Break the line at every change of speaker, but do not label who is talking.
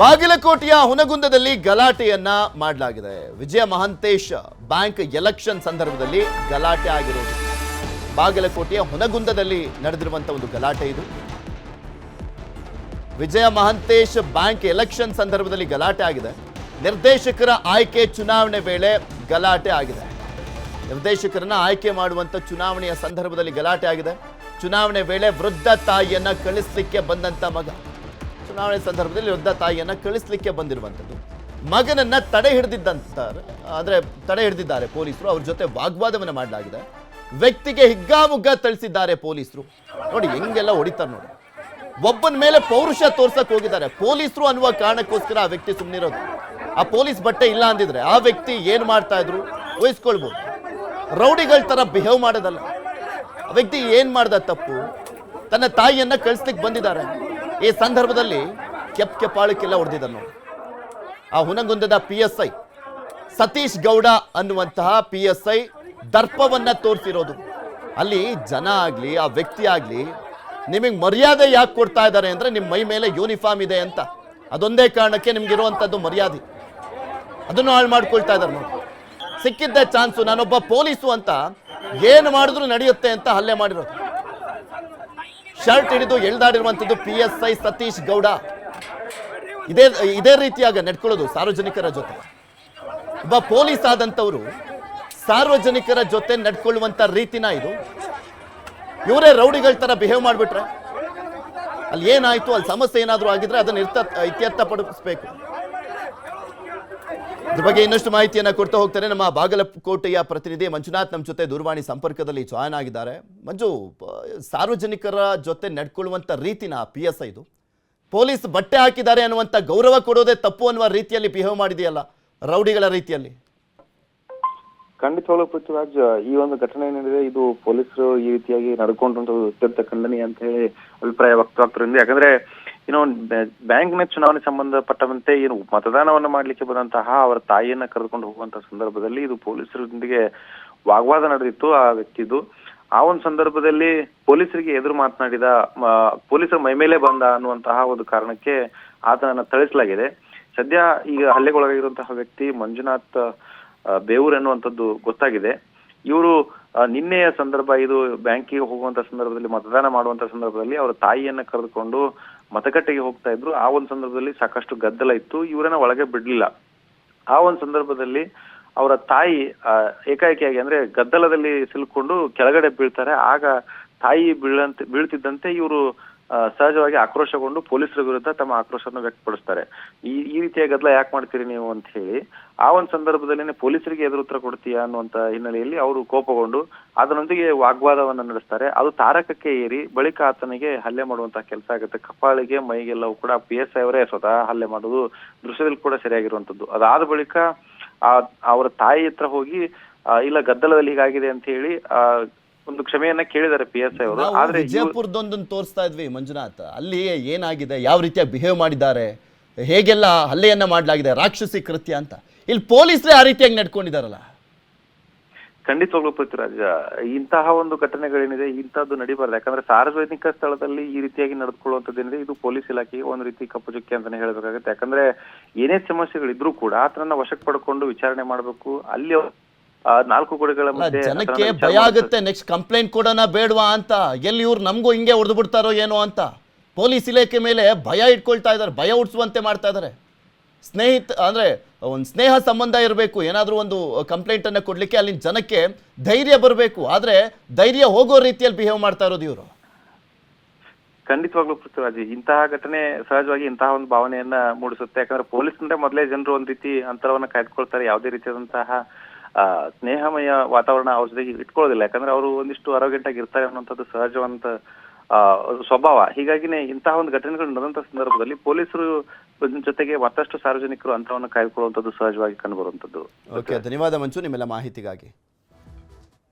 ಬಾಗಲಕೋಟೆಯ ಹುನಗುಂದದಲ್ಲಿ ಗಲಾಟೆಯನ್ನ ಮಾಡಲಾಗಿದೆ. ವಿಜಯ Mahantesh bank election ಸಂದರ್ಭದಲ್ಲಿ ಗಲಾಟೆ ಆಗಿರೋದು. ಬಾಗಲಕೋಟೆಯ ಹುನಗುಂದದಲ್ಲಿ ನಡೆದಿರುವಂತ ಒಂದು ಗಲಾಟೆ ಇದು. ವಿಜಯ ಮಹಂತೇಶ್ ಬ್ಯಾಂಕ್ ಎಲೆಕ್ಷನ್ ಸಂದರ್ಭದಲ್ಲಿ ಗಲಾಟೆ ಆಗಿದೆ. ನಿರ್ದೇಶಕರ ಆಯ್ಕೆ ಚುನಾವಣೆ ವೇಳೆ ಗಲಾಟೆ ಆಗಿದೆ. ನಿರ್ದೇಶಕರನ್ನ ಆಯ್ಕೆ ಮಾಡುವಂತ ಚುನಾವಣೆಯ ಸಂದರ್ಭದಲ್ಲಿ ಗಲಾಟೆ ಆಗಿದೆ. ಚುನಾವಣೆ ವೇಳೆ ವೃದ್ಧ ತಾಯಿಯನ್ನ ಕಳಿಸ್ಲಿಕ್ಕೆ ಬಂದಂತ ಮಗ. ಚುನಾವಣೆ ಸಂದರ್ಭದಲ್ಲಿ ವೃದ್ಧ ತಾಯಿಯನ್ನ ಕಳಿಸ್ಲಿಕ್ಕೆ ಬಂದಿರುವಂಥದ್ದು. ಮಗನನ್ನ ತಡೆ ಹಿಡಿದಿದ್ದಂತಾರೆ ಅಂದ್ರೆ ತಡೆ ಹಿಡಿದಿದ್ದಾರೆ ಪೊಲೀಸರು. ಅವ್ರ ಜೊತೆ ವಾಗ್ವಾದವನ್ನ ಮಾಡಲಾಗಿದೆ. ವ್ಯಕ್ತಿಗೆ ಹಿಗ್ಗಾಮುಗ್ಗ ತಳಿಸಿದ್ದಾರೆ ಪೊಲೀಸರು. ನೋಡಿ, ಹೆಂಗೆಲ್ಲ ಹೊಡಿತಾರೆ ನೋಡಿ. ಒಬ್ಬನ ಮೇಲೆ ಪೌರುಷ ತೋರ್ಸಕ್ ಹೋಗಿದ್ದಾರೆ. ಪೊಲೀಸರು ಅನ್ನುವ ಕಾರಣಕ್ಕೋಸ್ಕರ ಆ ವ್ಯಕ್ತಿ ಸುಮ್ಮನಿರೋದು ಆ ಪೊಲೀಸ್ ಬಟ್ಟೆ ಇಲ್ಲ ಅಂದಿದ್ರೆ ಆ ವ್ಯಕ್ತಿ ಏನ್ ಮಾಡ್ತಾ ಇದ್ರು ವಹಿಸ್ಕೊಳ್ಬೋದು ರೌಡಿಗಳ ತರ ಬಿಹೇವ್ ಮಾಡೋದಲ್ಲ. ಆ ವ್ಯಕ್ತಿ ಏನ್ ಮಾಡ್ದ ತಪ್ಪು? ತನ್ನ ತಾಯಿಯನ್ನ ಕಳಿಸ್ಲಿಕ್ಕೆ ಬಂದಿದ್ದಾರೆ. ಈ ಸಂದರ್ಭದಲ್ಲಿ ಕೆಪ್ ಹೊಡೆದಿದ್ದಾರೆ ನೋಡಿ. ಆ ಹುನಗುಂದದ P S I Satish Gowda ಅನ್ನುವಂತಹ ಪಿ ಎಸ್ ಐ ದರ್ಪವನ್ನ ತೋರಿಸಿರೋದು. ಅಲ್ಲಿ ಜನ ಆಗ್ಲಿ, ಆ ವ್ಯಕ್ತಿ ಆಗ್ಲಿ, ನಿಮಗೆ ಮರ್ಯಾದೆ ಯಾಕೆ ಕೊಡ್ತಾ ಇದ್ದಾರೆ ಅಂದ್ರೆ ನಿಮ್ಮ ಮೈ ಮೇಲೆ ಯೂನಿಫಾರ್ಮ್ ಇದೆ ಅಂತ. ಅದೊಂದೇ ಕಾರಣಕ್ಕೆ ನಿಮ್ಗೆ ಇರುವಂತದ್ದು ಮರ್ಯಾದೆ. ಅದನ್ನು ಹಾಳು ಮಾಡ್ಕೊಳ್ತಾ ಇದ್ದಾರೆ ನೋಡಿ. ಸಿಕ್ಕಿದ್ದ ಚಾನ್ಸು, ನಾನೊಬ್ಬ ಪೊಲೀಸು ಅಂತ ಏನು ಮಾಡಿದ್ರು ನಡೆಯುತ್ತೆ ಅಂತ ಹಲ್ಲೆ ಮಾಡಿರೋದು. ಶರ್ಟ್ ಹಿಡಿದು ಎಳ್ದಾಡಿರುವಂಥದ್ದು P S I Satish Gowda. ಇದೇ ಇದೇ ರೀತಿಯಾಗಿ ನಡ್ಕೊಳ್ಳೋದು ಸಾರ್ವಜನಿಕರ ಜೊತೆ. ಒಬ್ಬ ಪೊಲೀಸ್ ಆದಂಥವ್ರು ಸಾರ್ವಜನಿಕರ ಜೊತೆ ನಡ್ಕೊಳ್ಳುವಂಥ ರೀತಿನ ಇದು. ಇವರೇ ರೌಡಿಗಳ ತರ ಬಿಹೇವ್ ಮಾಡಿಬಿಟ್ರೆ. ಅಲ್ಲಿ ಏನಾಯ್ತು, ಅಲ್ಲಿ ಸಮಸ್ಯೆ ಏನಾದರೂ ಆಗಿದ್ರೆ ಅದನ್ನ ಇರ್ತ ಇತ್ಯರ್ಥ ಪಡಿಸ್ಬೇಕು ಇದ್ರ ಬಗ್ಗೆ ಇನ್ನಷ್ಟು ಮಾಹಿತಿಯನ್ನು ಕೊಡ್ತಾ ಹೋಗ್ತಾರೆ ನಮ್ಮ ಬಾಗಲಕೋಟೆಯ ಪ್ರತಿನಿಧಿ ಮಂಜುನಾಥ್ ನಮ್ಮ ಜೊತೆ ದೂರವಾಣಿ ಸಂಪರ್ಕದಲ್ಲಿ ಜಾಯ್ನ್ ಆಗಿದ್ದಾರೆ. ಮಂಜು ಸಾರ್ವಜನಿಕರ ಜೊತೆ ನಡ್ಕೊಳ್ಳುವಂತ ರೀತಿನ ಪಿ ಎಸ್ ಐದು ಪೊಲೀಸ್ ಬಟ್ಟೆ ಹಾಕಿದ್ದಾರೆ ಅನ್ನುವಂಥ ಗೌರವ ಕೊಡೋದೇ ತಪ್ಪು ಅನ್ನುವ ರೀತಿಯಲ್ಲಿ ಬಿಹೇವ್ ಮಾಡಿದೆಯಲ್ಲ, ರೌಡಿಗಳ ರೀತಿಯಲ್ಲಿ?
ಖಂಡಿತವಾಗ್ಲೂ ಪೃಥ್ವಿರಾಜ್, ಈ ಒಂದು ಘಟನೆ ಏನಿದೆ, ಇದು ಪೊಲೀಸರು ಈ ರೀತಿಯಾಗಿ ನಡ್ಕೊಂಡ್ರಂತ ಅತ್ಯಂತ ಖಂಡನೀಯ ಅಂತ ಹೇಳಿ ಅಭಿಪ್ರಾಯ ವ್ಯಕ್ತವಾಗ್ತಿರೋದ್ರಿಂದ. ಯಾಕಂದ್ರೆ ಏನು ಬ್ಯಾಂಕ್ನ ಚುನಾವಣೆ ಸಂಬಂಧಪಟ್ಟಂತೆ ಏನು ಮತದಾನವನ್ನು ಮಾಡಲಿಕ್ಕೆ ಬಂದಂತಹ ಅವರ ತಾಯಿಯನ್ನ ಕರೆದುಕೊಂಡು ಹೋಗುವಂತಹ ಸಂದರ್ಭದಲ್ಲಿ ಇದು ಪೊಲೀಸರೊಂದಿಗೆ ವಾಗ್ವಾದ ನಡೆದಿತ್ತು ಆ ವ್ಯಕ್ತಿದು. ಆ ಒಂದು ಸಂದರ್ಭದಲ್ಲಿ ಪೊಲೀಸರಿಗೆ ಎದುರು ಮಾತನಾಡಿದ, ಮ- ಪೊಲೀಸರ ಮೈಮೇಲೆ ಬಂದ ಅನ್ನುವಂತಹ ಒಂದು ಕಾರಣಕ್ಕೆ ಆತನನ್ನ ಥಳಿಸಲಾಗಿದೆ. ಸದ್ಯ ಈಗ ಹಲ್ಲೆಗೊಳಗಾಗಿರುವಂತಹ ವ್ಯಕ್ತಿ ಮಂಜುನಾಥ್ ಬೇವೂರ್ ಎನ್ನುವಂಥದ್ದು ಗೊತ್ತಾಗಿದೆ. ಇವರು ನಿನ್ನೆಯ ಸಂದರ್ಭ ಇದು ಬ್ಯಾಂಕಿಗೆ ಹೋಗುವಂತ ಸಂದರ್ಭದಲ್ಲಿ, ಮತದಾನ ಮಾಡುವಂತ ಸಂದರ್ಭದಲ್ಲಿ ಅವರ ತಾಯಿಯನ್ನ ಕರೆದುಕೊಂಡು ಮತಗಟ್ಟೆಗೆ ಹೋಗ್ತಾ ಇದ್ರು. ಆ ಒಂದು ಸಂದರ್ಭದಲ್ಲಿ ಸಾಕಷ್ಟು ಗದ್ದಲ ಇತ್ತು. ಇವರನ್ನ ಒಳಗೆ ಬಿಡ್ಲಿಲ್ಲ. ಆ ಒಂದು ಸಂದರ್ಭದಲ್ಲಿ ಅವರ ತಾಯಿ ಏಕಾಏಕಿಯಾಗಿ ಅಂದ್ರೆ ಗದ್ದಲದಲ್ಲಿ ಸಿಲುಕೊಂಡು ಕೆಳಗಡೆ ಬೀಳ್ತಾರೆ. ಆಗ ತಾಯಿ ಬೀಳಂತೆ, ಬೀಳ್ತಿದ್ದಂತೆ ಇವರು ಸಹಜವಾಗಿ ಆಕ್ರೋಶಗೊಂಡು ಪೊಲೀಸರ ವಿರುದ್ಧ ತಮ್ಮ ಆಕ್ರೋಶವನ್ನು ವ್ಯಕ್ತಪಡಿಸ್ತಾರೆ. ಈ ಈ ರೀತಿಯ ಗದ್ದಲ ಯಾಕೆ ಮಾಡ್ತೀರಿ ನೀವು ಅಂತ ಹೇಳಿ, ಆ ಒಂದು ಸಂದರ್ಭದಲ್ಲಿ ಪೊಲೀಸರಿಗೆ ಎದುರು ಉತ್ತರ ಕೊಡ್ತೀಯಾ ಅನ್ನುವಂತ ಹಿನ್ನೆಲೆಯಲ್ಲಿ ಅವರು ಕೋಪಗೊಂಡು ಅದರೊಂದಿಗೆ ವಾಗ್ವಾದವನ್ನ ನಡೆಸ್ತಾರೆ. ಅದು ತಾರಕಕ್ಕೆ ಏರಿ ಬಳಿಕ ಆತನಿಗೆ ಹಲ್ಲೆ ಮಾಡುವಂತಹ ಕೆಲಸ ಆಗುತ್ತೆ. ಕಪಾಳಿಗೆ ಮೈಗೆಲ್ಲವೂ ಕೂಡ ಪಿ ಎಸ್ ಐ ಅವರೇ ಸ್ವತಃ ಹಲ್ಲೆ ಮಾಡೋದು ದೃಶ್ಯದಲ್ಲಿ ಕೂಡ ಸರಿಯಾಗಿರುವಂತದ್ದು. ಅದಾದ ಬಳಿಕ ಆ, ಅವರ ತಾಯಿ ಹತ್ರ ಹೋಗಿ ಇಲ್ಲ ಗದ್ದಲದಲ್ಲಿ ಹೀಗಾಗಿದೆ ಅಂತ ಹೇಳಿ, ಆ ಒಂದು ಕ್ಷಮೆಯನ್ನ ಕೇಳಿದ್ದಾರೆ ಪಿ ಎಸ್ ಐ ಅವರು. ಆದ್ರೆ
ವಿಜಯಪುರದೊಂದನ್ನು ತೋರಿಸ್ತಾ ಇದ್ವಿ ಮಂಜುನಾಥ್. ಅಲ್ಲಿ ಏನಾಗಿದೆ? ಯಾವ ರೀತಿಯ ಬಿಹೇವ್ ಮಾಡಿದ್ದಾರೆ? ಹೇಗೆಲ್ಲ ಹಲ್ಲೆಯನ್ನ ಮಾಡಲಾಗಿದೆ? ರಾಕ್ಷಸಿ ಕೃತ್ಯ ಅಂತ. ಇಲ್ಲಿ ಪೊಲೀಸರೇ ಆ ರೀತಿಯಾಗಿ ನಡ್ಕೊಂಡಿದಾರಲ್ಲ.
ಖಂಡಿತವಾಗ್ಲೂ ಪೃಥ್ವಿರಾಜ ಇಂತಹ ಒಂದು ಘಟನೆಗಳೇನಿದೆ ಇಂತಹದ್ದು ನಡಿಬಾರ್ದು. ಯಾಕಂದ್ರೆ ಸಾರ್ವಜನಿಕ ಸ್ಥಳದಲ್ಲಿ ಈ ರೀತಿಯಾಗಿ ನಡೆದುಕೊಳ್ಳುವಂತದ್ದೇನಿದೆ ಇದು ಪೊಲೀಸ್ ಇಲಾಖೆಗೆ ಒಂದು ರೀತಿ ಕಪ್ಪು ಚುಕ್ಕಿ ಅಂತಾನೆ ಹೇಳಬೇಕಾಗುತ್ತೆ. ಯಾಕಂದ್ರೆ ಏನೇ ಸಮಸ್ಯೆಗಳಿದ್ರು ಕೂಡ ಆತನನ್ನ ವಶಕ್ಕೆ ಪಡ್ಕೊಂಡು ವಿಚಾರಣೆ ಮಾಡಬೇಕು. ಅಲ್ಲಿ ಆ, ನಾಲ್ಕು ಗೋಡೆಗಳ ಮಧ್ಯೆ
ಜನಕ್ಕೆ ಭಯ ಆಗುತ್ತೆ ನೆಕ್ಸ್ಟ್ ಕಂಪ್ಲೇಂಟ್ ಕೊಡೋಣ ಬೇಡವಾ ಅಂತ. ಎಲ್ಲಿ ಇವ್ರು ನಮಗೂ ಹಿಂಗೆ ಹೊಡೆದು ಬಿಡ್ತಾರೋ ಏನೋ ಅಂತ. ಪೊಲೀಸ್ ಇಲಾಖೆ ಮೇಲೆ ಭಯ ಇಟ್ಕೊಳ್ತಾ ಇದ್ದಾರೆ ಭಯ ಹುಟ್ಟಿಸುವಂತೆ ಮಾಡ್ತಾ ಇದ್ದಾರೆ. ಸ್ನೇಹಿತ ಅಂದ್ರೆ ಒಂದು ಸ್ನೇಹ ಸಂಬಂಧ ಇರಬೇಕು ಏನಾದರೂ ಒಂದು ಕಂಪ್ಲೇಂಟ್ ಅನ್ನ ಕೊಡ್ಲಿಕ್ಕೆ ಅಲ್ಲಿನ ಜನಕ್ಕೆ ಧೈರ್ಯ ಬರಬೇಕು. ಆದ್ರೆ ಧೈರ್ಯ ಹೋಗೋ ರೀತಿಯಲ್ಲಿ ಬಿಹೇವ್ ಮಾಡ್ತಾ ಇರೋದು ಇವರು.
ಖಂಡಿತವಾಗ್ಲೂ ಪೃಥ್ವಿರಾಜ್ ಇಂತಹ ಘಟನೆ ಸಹಜವಾಗಿ ಇಂತಹ ಒಂದು ಭಾವನೆಯನ್ನ ಮೂಡಿಸುತ್ತೆ. ಯಾಕಂದ್ರೆ ಪೊಲೀಸ್ ಅಂದ್ರೆ ಮೊದಲೇ ಜನರು ಒಂದ್ ರೀತಿ ಅಂತರವನ್ನ ಕಾಯ್ದುಕೊಳ್ತಾರೆ ಯಾವುದೇ ರೀತಿಯಾದಂತಹ ಸ್ನೇಹಮಯ ವಾತಾವರಣ ಅವ್ರ ಜೊತೆಗೆ ಇಟ್ಕೊಳ್ಳೋದಿಲ್ಲ. ಯಾಕಂದ್ರೆ ಅವರು ಒಂದಿಷ್ಟು ಆರೋಗ್ಯಂಟಾಗಿ ಇರ್ತಾರೆ ಅನ್ನುವಂಥದ್ದು ಸಹಜವಂತ ಸ್ವಭಾವ. ಹೀಗಾಗಿನೇ ಇಂತಹ ಒಂದು ಘಟನೆಗಳು ನಡೆದಂತ ಸಂದರ್ಭದಲ್ಲಿ ಪೊಲೀಸರು ಜೊತೆಗೆ ಮತ್ತಷ್ಟು ಸಾರ್ವಜನಿಕರು ಅಂತರವನ್ನು ಕಾಯ್ದುಕೊಳ್ಳುವಂಥದ್ದು ಸಹಜವಾಗಿ ಕಂಡುಬರುವಂಥದ್ದು.
ಧನ್ಯವಾದ ಮಂಚು ನಿಮ್ಮೆಲ್ಲ ಮಾಹಿತಿಗಾಗಿ.